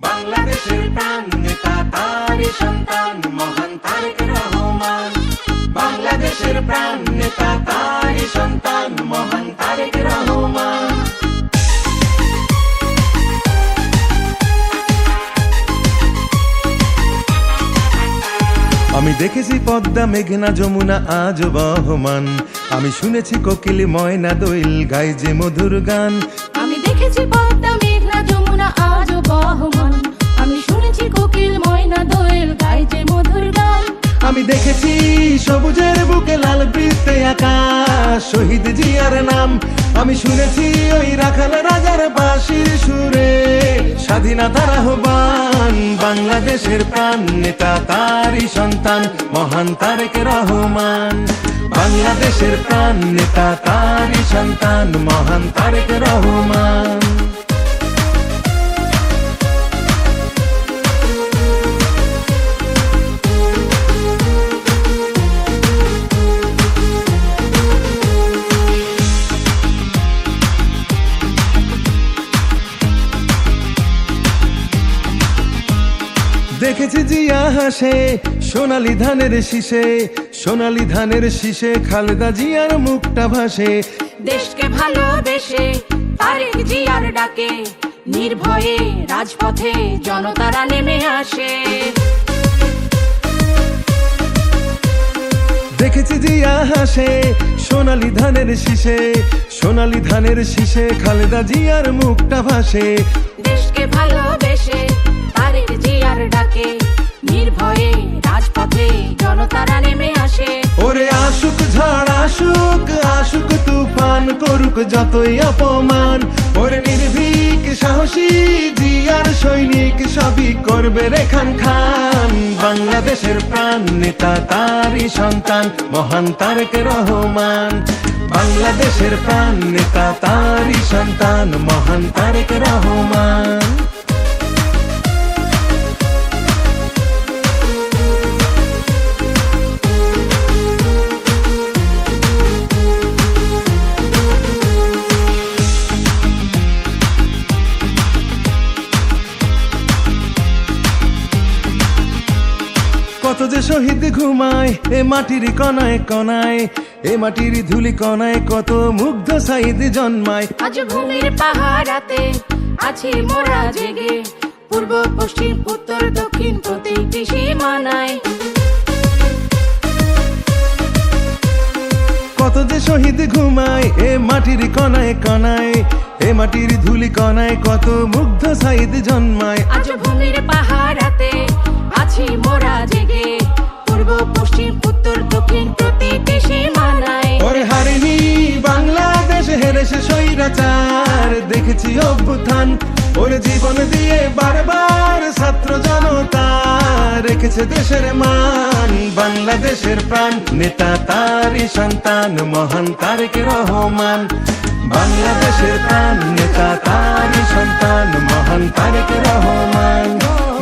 বাংলাদেশের প্রাণ নেতা সন্তান, মহান তারেক রহমান। বাংলাদেশের প্রাণ নেতা সন্তান, মহান তারেক রহমান। আমি দেখেছি পদ্মা, মেঘনা, যমুনা আজ বহমান। আমি শুনেছি কোকিল, ময়না দোইল গাই যে মধুর গান। সবুজের বুকে লাল বৃত্তে আকাশ শহীদ জিয়ার নাম আমি শুনেছি ওই রাখাল রাজার বাঁশির সুরে। স্বাধীনতার আহ্বান, বাংলাদেশের প্রাণ, নেতা তারই সন্তান, মহান তারেক রহমান। বাংলাদেশের প্রাণ, নেতা তারই সন্তান, মহান তারেক রহমান। দেখেছি জিয়া হাসে সোনালি ধানের শীষে সোনালি ধানের শীষে খালেদা জিয়ার মুখটা ভাসে। দেশকে ভালোবেসে তারেক জিয়ার ডাকে নির্ভয়ে রাজপথে জনতারা নেমে আসে। দেখেছি জিয়া হাসে সোনালি ধানের শীষে সোনালি ধানের শীষে খালেদা জিয়ার মুখটা ভাসে। দেশকে ভালোবেসে করুক যতই অপমান। ওরে নির্ভীক, সাহসী, জিয়ার সৈনিক, সবই করবে রেখান খান। বাংলাদেশের প্রাণ নেতা তারই সন্তান, মহান তারেক রহমান। বাংলাদেশের প্রাণ নেতা তারই সন্তান, মহান তারেক রহমান। কত যে শহীদ ঘুমায় এ মাটির কনায় কনায় এ মাটির ধুলি কনায় কত মুগ্ধ সাইদ জন্মায়। আজ ভূমির পাহারাতে আছি মোরা জেগে পূর্ব পশ্চিম উত্তর দক্ষিণ প্রতিটি সীমানায়। কত যে শহীদ ঘুমায় এ মাটির কনায় কনায় এ মাটির ধুলি কনায় কত মুগ্ধ সাইদ জন্মায়। আজ ভূমির অভ্যুত্থান। ওরে জীবন দিয়ে বারবার ছাত্র জনতা রেখেছে দেশের মান, বাংলাদেশের প্রাণ। নেতা তারই সন্তান, মহান তারেক রহমান। বাংলাদেশের প্রাণ, নেতা তারই সন্তান, মহান তারেক রহমান।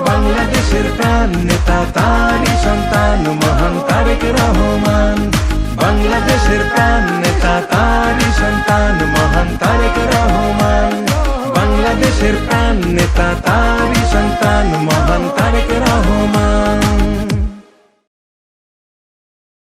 বাংলাদেশের প্রাণ, নেতা তারই সন্তান, মহান Tarique Rahman. tabi santa numa hantare kerahoman.